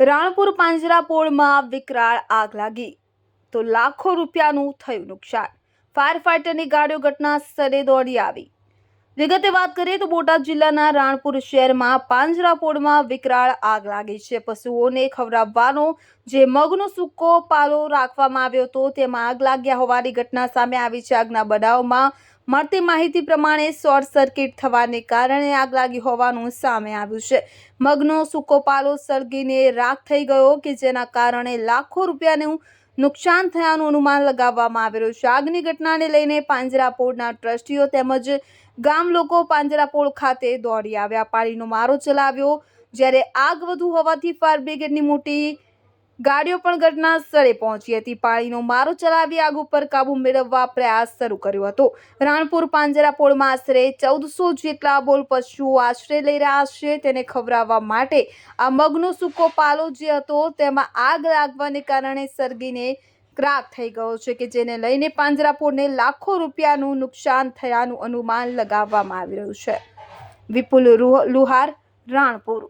રાણપુર પાંજરાપોળમાં વિકરાળ આગ લાગી. તો લાખો રૂપિયાનું થયું નુકસાન. ફાયર ફાઇટરની ગાડીઓ ઘટના સ્થળે દોડી આવી. વિગતે વાત કરીએ તો બોટાદ જિલ્લાના રાણપુર શહેરમાં પાંજરાપોળમાં વિકરાળ આગ લાગી છે. પશુઓને ખવડાવવાનો જે મગનો સૂકો પાલો રાખવામાં આવ્યો હતો, તેમાં આગ લાગ્યા હોવાની ઘટના સામે આવી છે. આગના બનાવમાં મળતી માહિતી પ્રમાણે શોર્ટ સર્કિટ થવાને કારણે આગ લાગી હોવાનું સામે આવ્યું છે. મગનો સૂકો પાલો સળગીને રાખ થઈ ગયો કે જેના કારણે લાખો રૂપિયાનું નુકસાન થયાનું અનુમાન લગાવવામાં આવી રહ્યું છે. આગની ઘટનાને લઈને પાંજરાપોળના ટ્રસ્ટીઓ તેમજ ગામ લોકો પાંજરાપોળ ખાતે દોડી આવ્યા. પાણીનો મારો ચલાવ્યો. જ્યારે આગ વધુ હોવાથી ફાયર બ્રિગેડની મોટી ગાડીઓ પણ ઘટના સ્થળે પહોંચી હતી. પાણીનો મારો ચલાવી આગ ઉપર કાબુ મેળવવા પ્રયાસ શરૂ કર્યો હતો. રાણપુર પાંજરાપોળમાં આશરે ચૌદસો જેટલા બોલ પશુઓ આશરે લઈ રહ્યા છે. તેને ખવડાવવા માટે આ મગનો સૂકો પાલો જે હતો, તેમાં આગ લાગવાને કારણે સળગીને ક્રાક થઈ ગયો છે કે જેને લઈને પાંજરાપોળને લાખો રૂપિયાનું નુકસાન થયાનું અનુમાન લગાવવામાં આવી રહ્યું છે. વિપુલ લુહાર, રાણપુર.